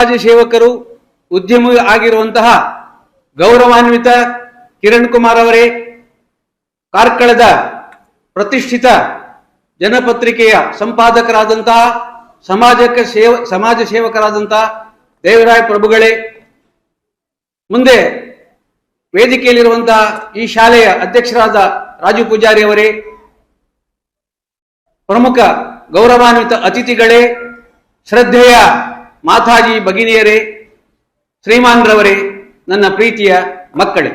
ಸಮಾಜ ಸೇವಕರು ಉದ್ಯಮಿ ಆಗಿರುವಂತಹ ಗೌರವಾನ್ವಿತ ಕಿರಣ್ ಕುಮಾರ್ ಅವರೇ, ಕಾರ್ಕಳದ ಪ್ರತಿಷ್ಠಿತ ಜನಪತ್ರಿಕೆಯ ಸಂಪಾದಕರಾದಂತಹ ಸಮಾಜಕ್ಕೆ ಸೇವ, ಸಮಾಜ ಸೇವಕರಾದಂತಹ ದೇವರಾಯ ಪ್ರಭುಗಳೇ, ಮುಂದೆ ವೇದಿಕೆಯಲ್ಲಿರುವಂತಹ ಈ ಶಾಲೆಯ ಅಧ್ಯಕ್ಷರಾದ ರಾಜು ಪೂಜಾರಿ ಅವರೇ, ಪ್ರಮುಖ ಗೌರವಾನ್ವಿತ ಅತಿಥಿಗಳೇ, ಶ್ರದ್ಧೆಯ ಮಾತಾಜಿ ಭಗಿನಿಯರೇ, ಶ್ರೀಮಾನ್ರವರೇ, ನನ್ನ ಪ್ರೀತಿಯ ಮಕ್ಕಳೇ.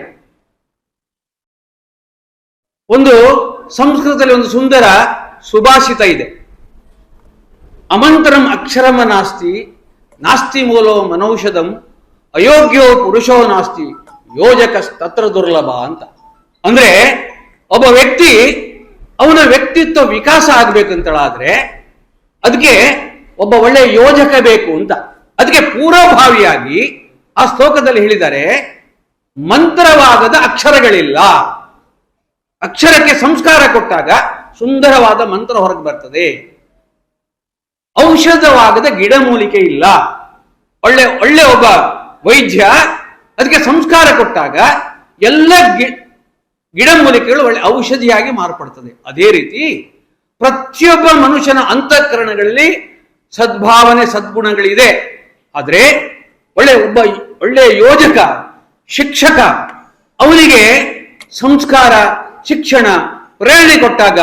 ಒಂದು ಸಂಸ್ಕೃತದಲ್ಲಿ ಒಂದು ಸುಂದರ ಸುಭಾಷಿತ ಇದೆ. ಅಮಂತರಂ ಅಕ್ಷರಮ ನಾಸ್ತಿ ನಾಸ್ತಿ ಮೂಲೋ ಮನೌಷಧಂ, ಅಯೋಗ್ಯೋ ಪುರುಷೋ ನಾಸ್ತಿ ಯೋಜಕ ತತ್ರ ದುರ್ಲಭ ಅಂತ. ಅಂದ್ರೆ ಒಬ್ಬ ವ್ಯಕ್ತಿ ಅವನ ವ್ಯಕ್ತಿತ್ವ ವಿಕಾಸ ಆಗ್ಬೇಕಂತಳಾದ್ರೆ ಅದಕ್ಕೆ ಒಬ್ಬ ಒಳ್ಳೆ ಯೋಜಕ ಬೇಕು ಅಂತ. ಅದಕ್ಕೆ ಪೂರ್ವಭಾವಿಯಾಗಿ ಆ ಶ್ಲೋಕದಲ್ಲಿ ಹೇಳಿದರೆ, ಮಂತ್ರವಾಗದ ಅಕ್ಷರಗಳಿಲ್ಲ. ಅಕ್ಷರಕ್ಕೆ ಸಂಸ್ಕಾರ ಕೊಟ್ಟಾಗ ಸುಂದರವಾದ ಮಂತ್ರ ಹೊರಗೆ ಬರ್ತದೆ. ಔಷಧವಾಗದ ಗಿಡಮೂಲಿಕೆ ಇಲ್ಲ. ಒಳ್ಳೆ ಒಳ್ಳೆ ಒಬ್ಬ ವೈದ್ಯ ಅದಕ್ಕೆ ಸಂಸ್ಕಾರ ಕೊಟ್ಟಾಗ ಎಲ್ಲ ಗಿ, ಗಿಡಮೂಲಿಕೆಗಳು ಒಳ್ಳೆ ಔಷಧಿಯಾಗಿ ಮಾರ್ಪಡ್ತದೆ. ಅದೇ ರೀತಿ ಪ್ರತಿಯೊಬ್ಬ ಮನುಷ್ಯನ ಅಂತಃಕರಣಗಳಲ್ಲಿ ಸದ್ಭಾವನೆ, ಸದ್ಗುಣಗಳಿದೆ. ಆದರೆ ಒಳ್ಳೆ ಒಬ್ಬ ಒಳ್ಳೆಯ ಯೋಜಕ, ಶಿಕ್ಷಕ, ಅವನಿಗೆ ಸಂಸ್ಕಾರ, ಶಿಕ್ಷಣ, ಪ್ರೇರಣೆ ಕೊಟ್ಟಾಗ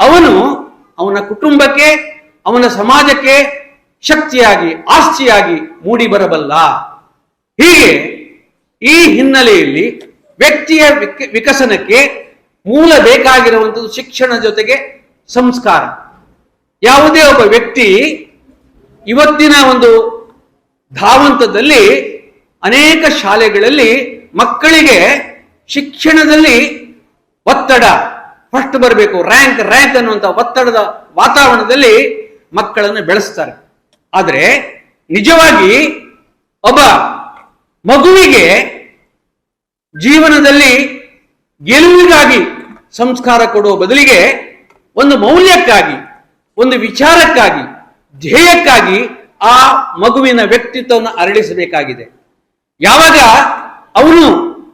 ಅವನು ಅವನ ಕುಟುಂಬಕ್ಕೆ, ಅವನ ಸಮಾಜಕ್ಕೆ ಶಕ್ತಿಯಾಗಿ, ಆಸ್ತಿಯಾಗಿ ಮೂಡಿ ಬರಬಲ್ಲ. ಹೀಗೆ ಈ ಹಿನ್ನೆಲೆಯಲ್ಲಿ ವ್ಯಕ್ತಿಯ ವಿಕ- ವಿಕಸನಕ್ಕೆ ಮೂಲ ಬೇಕಾಗಿರುವಂಥದ್ದು ಶಿಕ್ಷಣ ಜೊತೆಗೆ ಸಂಸ್ಕಾರ. ಯಾವುದೇ ಒಬ್ಬ ವ್ಯಕ್ತಿ ಇವತ್ತಿನ ಒಂದು ಧಾವಂತದಲ್ಲಿ ಅನೇಕ ಶಾಲೆಗಳಲ್ಲಿ ಮಕ್ಕಳಿಗೆ ಶಿಕ್ಷಣದಲ್ಲಿ ಒತ್ತಡ ಫಸ್ಟ್ ಬರಬೇಕು, ರ್ಯಾಂಕ್ ರ್ಯಾಂಕ್ ಅನ್ನುವಂಥ ಒತ್ತಡದ ವಾತಾವರಣದಲ್ಲಿ ಮಕ್ಕಳನ್ನು ಬೆಳೆಸ್ತಾರೆ. ಆದರೆ ನಿಜವಾಗಿ ಒಬ್ಬ ಮಗುವಿಗೆ ಜೀವನದಲ್ಲಿ ಗೆಲುವಿಗಾಗಿ ಸಂಸ್ಕಾರ ಕೊಡುವ ಬದಲಿಗೆ ಒಂದು ಮೌಲ್ಯಕ್ಕಾಗಿ, ಒಂದು ವಿಚಾರಕ್ಕಾಗಿ ಧ್ಯೇಯಕ್ಕಾಗಿ ಆ ಮಗುವಿನ ವ್ಯಕ್ತಿತ್ವವನ್ನು ಅರಳಿಸಬೇಕಾಗಿದೆ. ಯಾವಾಗ ಅವನು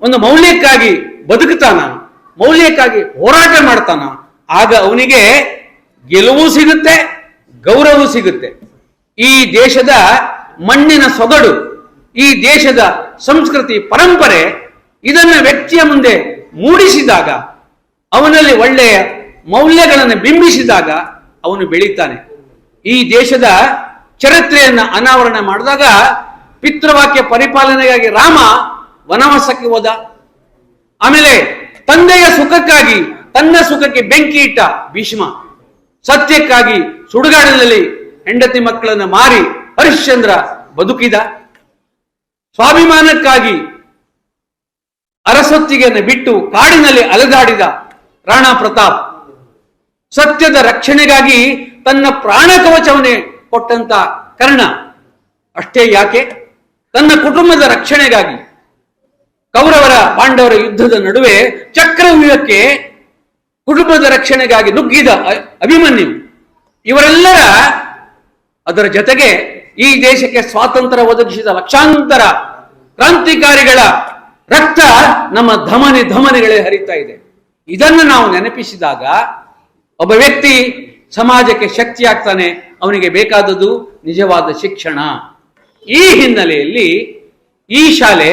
ಒಂದು ಮೌಲ್ಯಕ್ಕಾಗಿ ಬದುಕುತ್ತಾನ, ಮೌಲ್ಯಕ್ಕಾಗಿ ಹೋರಾಟ ಮಾಡ್ತಾನ, ಆಗ ಅವನಿಗೆ ಗೆಲುವು ಸಿಗುತ್ತೆ ಗೌರವ ಸಿಗುತ್ತೆ. ಈ ದೇಶದ ಮಣ್ಣಿನ ಸೊಗಡು, ಈ ದೇಶದ ಸಂಸ್ಕೃತಿ ಪರಂಪರೆ ಇದನ್ನು ವ್ಯಕ್ತಿಯ ಮುಂದೆ ಮೂಡಿಸಿದಾಗ, ಅವನಲ್ಲಿ ಒಳ್ಳೆಯ ಮೌಲ್ಯಗಳನ್ನು ಬಿಂಬಿಸಿದಾಗ ಅವನು ಬೆಳೀತಾನೆ. ಈ ದೇಶದ ಚರಿತ್ರೆಯನ್ನ ಅನಾವರಣ ಮಾಡಿದಾಗ ಪಿತೃವಾಕ್ಯ ಪರಿಪಾಲನೆಗಾಗಿ ರಾಮ ವನವಾಸಕ್ಕೆ ಹೋದ. ಆಮೇಲೆ ತಂದೆಯ ಸುಖಕ್ಕಾಗಿ, ತನ್ನ ಸುಖಕ್ಕೆ ಬೆಂಕಿ ಇಟ್ಟ ಭೀಷ್ಮ ಸತ್ಯಕ್ಕಾಗಿ ಸುಡುಗಾಡಿನಲ್ಲಿ ಹೆಂಡತಿ ಮಕ್ಕಳನ್ನು ಮಾರಿ ಹರಿಶ್ಚಂದ್ರ ಬದುಕಿದ. ಸ್ವಾಭಿಮಾನಕ್ಕಾಗಿ ಅರಸೊತ್ತಿಗೆಯನ್ನು ಬಿಟ್ಟು ಕಾಡಿನಲ್ಲಿ ಅಲೆದಾಡಿದ ರಾಣಾ ಪ್ರತಾಪ್ ಸತ್ಯದ ರಕ್ಷಣೆಗಾಗಿ ತನ್ನ ಪ್ರಾಣ ಕವಚವನ್ನೇ ಕೊಟ್ಟಂತ ಕರ್ಣ. ಅಷ್ಟೇ ಯಾಕೆ? ತನ್ನ ಕುಟುಂಬದ ರಕ್ಷಣೆಗಾಗಿ ಕೌರವರ ಪಾಂಡವರ ಯುದ್ಧದ ನಡುವೆ ಚಕ್ರವ್ಯೂಹಕ್ಕೆ ಕುಟುಂಬದ ರಕ್ಷಣೆಗಾಗಿ ನುಗ್ಗಿದ ಅಭಿಮನ್ಯು. ಇವರೆಲ್ಲರ ಅದರ ಜೊತೆಗೆ ಈ ದೇಶಕ್ಕೆ ಸ್ವಾತಂತ್ರ್ಯ ಒದಗಿಸಿದ ಲಕ್ಷಾಂತರ ಕ್ರಾಂತಿಕಾರಿಗಳ ರಕ್ತ ನಮ್ಮ ಧಮನಿ ಧಮನಿಗಳೇ ಹರಿತಾ ಇದೆ. ಇದನ್ನು ನಾವು ನೆನಪಿಸಿದಾಗ ಒಬ್ಬ ವ್ಯಕ್ತಿ ಸಮಾಜಕ್ಕೆ ಶಕ್ತಿ ಆಗ್ತಾನೆ, ಅವನಿಗೆ ಬೇಕಾದದ್ದು ನಿಜವಾದ ಶಿಕ್ಷಣ. ಈ ಹಿನ್ನೆಲೆಯಲ್ಲಿ ಈ ಶಾಲೆ,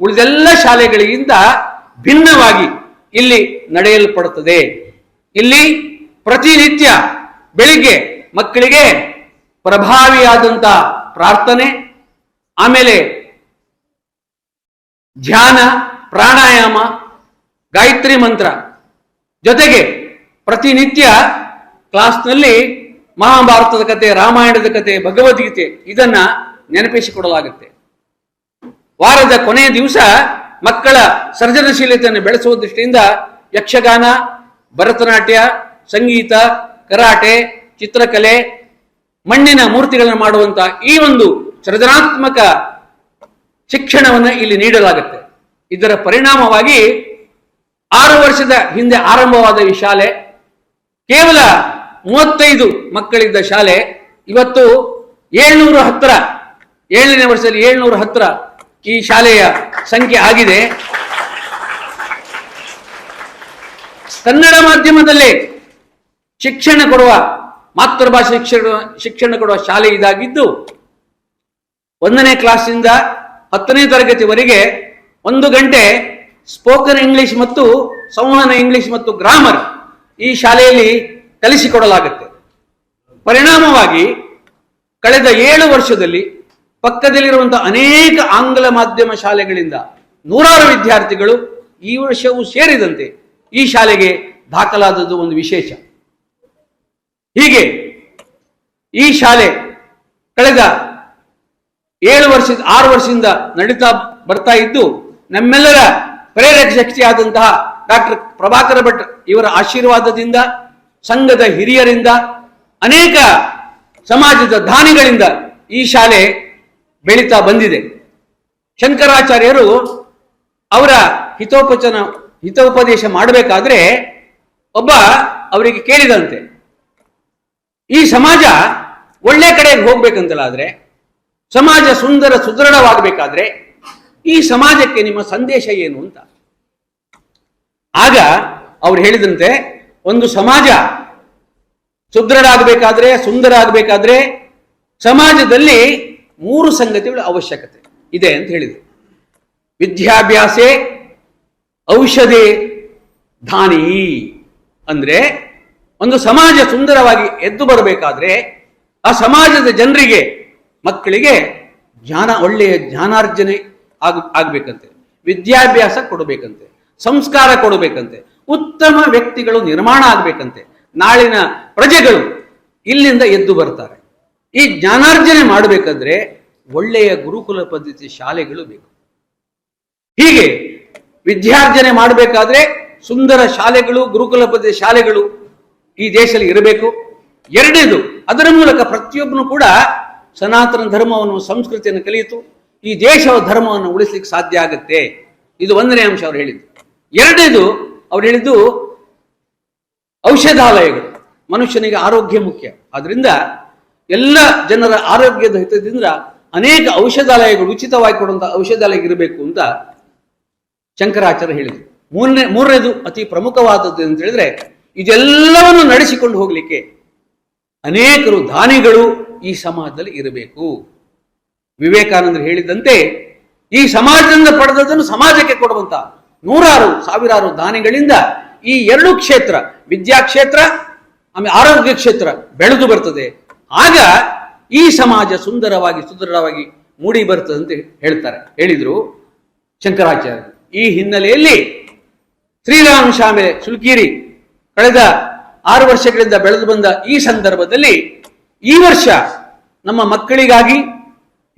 ಉಳಿದೆಲ್ಲ ಶಾಲೆಗಳಿಗಿಂತ ಭಿನ್ನವಾಗಿ ಇಲ್ಲಿ ನಡೆಯಲ್ಪಡುತ್ತದೆ. ಇಲ್ಲಿ ಪ್ರತಿನಿತ್ಯ ಬೆಳಿಗ್ಗೆ ಮಕ್ಕಳಿಗೆ ಪ್ರಭಾವಿಯಾದಂತ ಪ್ರಾರ್ಥನೆ, ಆಮೇಲೆ ಧ್ಯಾನ, ಪ್ರಾಣಾಯಾಮ, ಗಾಯತ್ರಿ ಮಂತ್ರ ಜೊತೆಗೆ ಪ್ರತಿನಿತ್ಯ ಕ್ಲಾಸ್ನಲ್ಲಿ ಮಹಾಭಾರತದ ಕತೆ, ರಾಮಾಯಣದ ಕತೆ, ಭಗವದ್ಗೀತೆ ಇದನ್ನ ನೆನಪಿಸಿಕೊಡಲಾಗುತ್ತೆ. ವಾರದ ಕೊನೆಯ ದಿವಸ ಮಕ್ಕಳ ಸೃಜನಶೀಲತೆಯನ್ನು ಬೆಳೆಸುವ ದೃಷ್ಟಿಯಿಂದ ಯಕ್ಷಗಾನ, ಭರತನಾಟ್ಯ, ಸಂಗೀತ, ಕರಾಟೆ, ಚಿತ್ರಕಲೆ, ಮಣ್ಣಿನ ಮೂರ್ತಿಗಳನ್ನು ಮಾಡುವಂತ ಈ ಒಂದು ಸೃಜನಾತ್ಮಕ ಶಿಕ್ಷಣವನ್ನು ಇಲ್ಲಿ ನೀಡಲಾಗುತ್ತೆ. ಇದರ ಪರಿಣಾಮವಾಗಿ ಆರು ವರ್ಷದ ಹಿಂದೆ ಆರಂಭವಾದ ಈ ಶಾಲೆ ಕೇವಲ ಮೂವತ್ತೈದು ಮಕ್ಕಳಿದ್ದ ಶಾಲೆ ಇವತ್ತು ಏಳ್ನೂರ ಹತ್ತರ ಏಳನೇ ವರ್ಷದಲ್ಲಿ ಏಳ್ನೂರ ಹತ್ರ ಈ ಶಾಲೆಯ ಸಂಖ್ಯೆ ಆಗಿದೆ. ಕನ್ನಡ ಮಾಧ್ಯಮದಲ್ಲಿ ಶಿಕ್ಷಣ ಕೊಡುವ, ಮಾತೃಭಾಷೆ ಶಿಕ್ಷಣ ಶಿಕ್ಷಣ ಕೊಡುವ ಶಾಲೆ ಇದಾಗಿದ್ದು, ಒಂದನೇ ಕ್ಲಾಸಿಂದ ಹತ್ತನೇ ತರಗತಿವರೆಗೆ ಒಂದು ಗಂಟೆ ಸ್ಪೋಕನ್ ಇಂಗ್ಲಿಷ್ ಮತ್ತು ಸಂವಹನ ಇಂಗ್ಲಿಷ್ ಮತ್ತು ಗ್ರಾಮರ್ ಈ ಶಾಲೆಯಲ್ಲಿ ಕಲಿಸಿಕೊಡಲಾಗುತ್ತೆ. ಪರಿಣಾಮವಾಗಿ ಕಳೆದ ಏಳು ವರ್ಷದಲ್ಲಿ ಪಕ್ಕದಲ್ಲಿರುವಂತಹ ಅನೇಕ ಆಂಗ್ಲ ಮಾಧ್ಯಮ ಶಾಲೆಗಳಿಂದ ನೂರಾರು ವಿದ್ಯಾರ್ಥಿಗಳು ಈ ವರ್ಷವೂ ಸೇರಿದಂತೆ ಈ ಶಾಲೆಗೆ ದಾಖಲಾದದ್ದು ಒಂದು ವಿಶೇಷ. ಹೀಗೆ ಈ ಶಾಲೆ ಕಳೆದ ಏಳು ವರ್ಷದ ಆರು ವರ್ಷದಿಂದ ನಡೀತಾ ಬರ್ತಾ ಇದ್ದು ನಮ್ಮೆಲ್ಲರ ಪ್ರೇರಕ ಶಕ್ತಿಯಾದಂತಹ ಡಾಕ್ಟರ್ ಪ್ರಭಾಕರ ಭಟ್ ಇವರ ಆಶೀರ್ವಾದದಿಂದ ಸಂಘದ ಹಿರಿಯರಿಂದ, ಅನೇಕ ಸಮಾಜದ ದಾನಿಗಳಿಂದ ಈ ಶಾಲೆ ಬೆಳೀತಾ ಬಂದಿದೆ. ಶಂಕರಾಚಾರ್ಯರು ಅವರ ಹಿತೋಪಚನ, ಹಿತೋಪದೇಶ ಮಾಡಬೇಕಾದ್ರೆ ಒಬ್ಬ ಅವರಿಗೆ ಕೇಳಿದಂತೆ, ಈ ಸಮಾಜ ಒಳ್ಳೆ ಕಡೆಗೆ ಹೋಗ್ಬೇಕಂತಲಾದ್ರೆ, ಸಮಾಜ ಸುಂದರ ಸುದೃಢವಾಗಬೇಕಾದ್ರೆ ಈ ಸಮಾಜಕ್ಕೆ ನಿಮ್ಮ ಸಂದೇಶ ಏನು ಅಂತ. ಆಗ ಅವ್ರು ಹೇಳಿದಂತೆ ಒಂದು ಸಮಾಜ ಸುದೃಢ ಆಗಬೇಕಾದ್ರೆ ಸುಂದರ ಆಗಬೇಕಾದ್ರೆ ಸಮಾಜದಲ್ಲಿ ಮೂರು ಸಂಗತಿಗಳ ಅವಶ್ಯಕತೆ ಇದೆ ಅಂತ ಹೇಳಿದರು. ವಿದ್ಯಾಭ್ಯಾಸೆ, ಔಷಧಿ, ಧಾನಿ ಅಂದ್ರೆ ಒಂದು ಸಮಾಜ ಸುಂದರವಾಗಿ ಎದ್ದು ಬರಬೇಕಾದ್ರೆ ಆ ಸಮಾಜದ ಜನರಿಗೆ, ಮಕ್ಕಳಿಗೆ ಜ್ಞಾನ, ಒಳ್ಳೆಯ ಜ್ಞಾನಾರ್ಜನೆ ಆಗ, ಆಗ್ಬೇಕಂತೆ. ವಿದ್ಯಾಭ್ಯಾಸ ಕೊಡಬೇಕಂತೆ. ಸಂಸ್ಕಾರ ಕೊಡಬೇಕಂತೆ. ಉತ್ತಮ ವ್ಯಕ್ತಿಗಳು ನಿರ್ಮಾಣ ಆಗ್ಬೇಕಂತೆ. ನಾಳಿನ ಪ್ರಜೆಗಳು ಇಲ್ಲಿಂದ ಎದ್ದು ಬರ್ತಾರೆ. ಈ ಜ್ಞಾನಾರ್ಜನೆ ಮಾಡಬೇಕಾದ್ರೆ ಒಳ್ಳೆಯ ಗುರುಕುಲ ಪದ್ಧತಿ ಶಾಲೆಗಳು ಬೇಕು. ಹೀಗೆ ವಿದ್ಯಾರ್ಜನೆ ಮಾಡಬೇಕಾದ್ರೆ ಸುಂದರ ಶಾಲೆಗಳು, ಗುರುಕುಲ ಪದ್ಧತಿ ಶಾಲೆಗಳು ಈ ದೇಶದಲ್ಲಿ ಇರಬೇಕು. ಎರಡನೇದು, ಅದರ ಮೂಲಕ ಪ್ರತಿಯೊಬ್ಬನು ಕೂಡ ಸನಾತನ ಧರ್ಮವನ್ನು, ಸಂಸ್ಕೃತಿಯನ್ನು ಕಲಿಯಿತು ಈ ದೇಶವ ಧರ್ಮವನ್ನು ಉಳಿಸ್ಲಿಕ್ಕೆ ಸಾಧ್ಯ ಆಗುತ್ತೆ. ಇದು ಒಂದನೇ ಅಂಶ ಅವರು ಹೇಳಿದ್ದು. ಎರಡನೇದು ಅವ್ರು ಹೇಳಿದ್ದು ಔಷಧಾಲಯಗಳು. ಮನುಷ್ಯನಿಗೆ ಆರೋಗ್ಯ ಮುಖ್ಯ. ಆದ್ರಿಂದ ಎಲ್ಲ ಜನರ ಆರೋಗ್ಯದ ಹಿತದಿಂದ ಅನೇಕ ಔಷಧಾಲಯಗಳು ಉಚಿತವಾಗಿ ಕೊಡುವಂತಹ ಔಷಧಾಲಯ ಇರಬೇಕು ಅಂತ ಶಂಕರಾಚಾರ್ಯ ಹೇಳಿದರು. ಮೂರನೇ, ಮೂರನೇದು ಅತಿ ಪ್ರಮುಖವಾದದ್ದು ಅಂತ ಹೇಳಿದ್ರೆ ಇದೆಲ್ಲವನ್ನು ನಡೆಸಿಕೊಂಡು ಹೋಗ್ಲಿಕ್ಕೆ ಅನೇಕರು ದಾನಿಗಳು ಈ ಸಮಾಜದಲ್ಲಿ ಇರಬೇಕು. ವಿವೇಕಾನಂದರು ಹೇಳಿದಂತೆ ಈ ಸಮಾಜದಿಂದ ಪಡೆದದನ್ನು ಸಮಾಜಕ್ಕೆ ಕೊಡುವಂತ ನೂರಾರು, ಸಾವಿರಾರು ದಾನಿಗಳಿಂದ ಈ ಎರಡು ಕ್ಷೇತ್ರ, ವಿದ್ಯಾ ಕ್ಷೇತ್ರ, ಆಮೇಲೆ ಆರೋಗ್ಯ ಕ್ಷೇತ್ರ ಬೆಳೆದು ಬರ್ತದೆ. ಆಗ ಈ ಸಮಾಜ ಸುಂದರವಾಗಿ, ಸುದೃಢವಾಗಿ ಮೂಡಿ ಬರ್ತದೆ ಅಂತ ಹೇಳ್ತಾರೆ. ಹೇಳಿದ್ರು ಶಂಕರಾಚಾರ್ಯ ಈ ಹಿನ್ನೆಲೆಯಲ್ಲಿ ಶ್ರೀರಾಮ ಶಾಮೆ ಸುಲ್ಕೀರಿ ಕಳೆದ ಆರು ವರ್ಷಗಳಿಂದ ಬೆಳೆದು ಬಂದ ಈ ಸಂದರ್ಭದಲ್ಲಿ ಈ ವರ್ಷ ನಮ್ಮ ಮಕ್ಕಳಿಗಾಗಿ,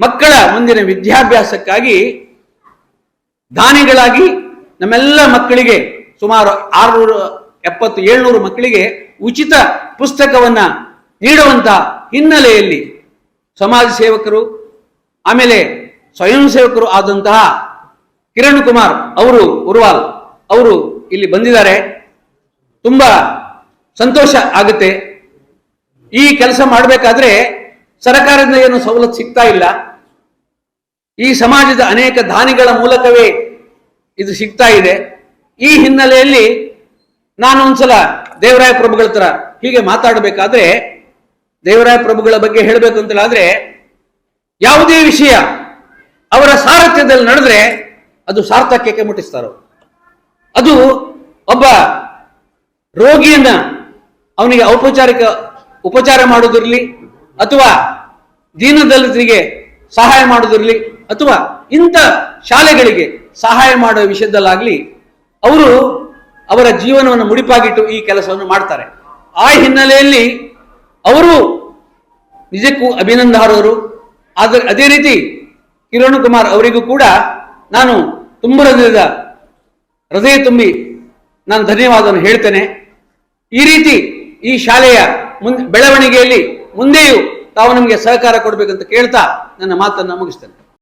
ಮಕ್ಕಳ ಮುಂದಿನ ವಿದ್ಯಾಭ್ಯಾಸಕ್ಕಾಗಿ ದಾನಿಗಳಾಗಿ ನಮ್ಮೆಲ್ಲ ಮಕ್ಕಳಿಗೆ ಸುಮಾರು ಆರುನೂರು, ಎಪ್ಪತ್ತು, ಏಳ್ನೂರು ಮಕ್ಕಳಿಗೆ ಉಚಿತ ಪುಸ್ತಕವನ್ನ ನೀಡುವಂತ ಹಿನ್ನೆಲೆಯಲ್ಲಿ ಸಮಾಜ ಸೇವಕರು, ಆಮೇಲೆ ಸ್ವಯಂ ಸೇವಕರು ಆದಂತಹ ಕಿರಣ್ ಕುಮಾರ್ ಅವರು ಉರ್ವಾಲ್ ಅವರು ಇಲ್ಲಿ ಬಂದಿದ್ದಾರೆ. ತುಂಬಾ ಸಂತೋಷ ಆಗುತ್ತೆ. ಈ ಕೆಲಸ ಮಾಡಬೇಕಾದ್ರೆ ಸರ್ಕಾರದಿಂದ ಏನು ಸವಲತ್ತು ಸಿಗ್ತಾ ಇಲ್ಲ. ಈ ಸಮಾಜದ ಅನೇಕ ದಾನಿಗಳ ಮೂಲಕವೇ ಇದು ಸಿಗ್ತಾ ಇದೆ. ಈ ಹಿನ್ನೆಲೆಯಲ್ಲಿ ನಾನು ಒಂದ್ಸಲ ದೇವರಾಯ ಪ್ರಭುಗಳ ಹತ್ರ ಹೀಗೆ ಮಾತಾಡಬೇಕಾದ್ರೆ, ದೇವರಾಯ ಪ್ರಭುಗಳ ಬಗ್ಗೆ ಹೇಳಬೇಕು ಅಂತೇಳಾದ್ರೆ, ಯಾವುದೇ ವಿಷಯ ಅವರ ಸಾರಥ್ಯದಲ್ಲಿ ನಡೆದ್ರೆ ಅದು ಸಾರ್ಥಕ್ಯಕ್ಕೆ ಮುಟ್ಟಿಸ್ತಾರ ಅದು ಒಬ್ಬ ರೋಗಿಯನ್ನ ಅವನಿಗೆ ಔಪಚಾರಿಕ ಉಪಚಾರ ಮಾಡೋದಿರಲಿ ಅಥವಾ ದೀನದಲಿತರಿಗೆ ಸಹಾಯ ಮಾಡೋದಿರಲಿ ಅಥವಾ ಇಂಥ ಶಾಲೆಗಳಿಗೆ ಸಹಾಯ ಮಾಡುವ ವಿಷಯದಲ್ಲಾಗ್ಲಿ ಅವರು ಅವರ ಜೀವನವನ್ನು ಮುಡಿಪಾಗಿಟ್ಟು ಈ ಕೆಲಸವನ್ನು ಮಾಡ್ತಾರೆ. ಆ ಹಿನ್ನೆಲೆಯಲ್ಲಿ ಅವರು ನಿಜಕ್ಕೂ ಅಭಿನಂದಾರ್ಹರು ಆದ ಅದೇ ರೀತಿ ಕಿರಣ್ ಕುಮಾರ್ ಅವರಿಗೂ ಕೂಡ ನಾನು ತುಂಬ ಹೃದಯದ, ಹೃದಯ ತುಂಬಿ ನಾನು ಧನ್ಯವಾದವನ್ನು ಹೇಳ್ತೇನೆ. ಈ ರೀತಿ ಈ ಶಾಲೆಯ ಮುಂದೆ ಬೆಳವಣಿಗೆಯಲ್ಲಿ ಮುಂದೆಯೂ ತಾವು ನಮಗೆ ಸಹಕಾರ ಕೊಡಬೇಕಂತ ಕೇಳ್ತಾ ನನ್ನ ಮಾತನ್ನು ಮುಗಿಸ್ತೇನೆ.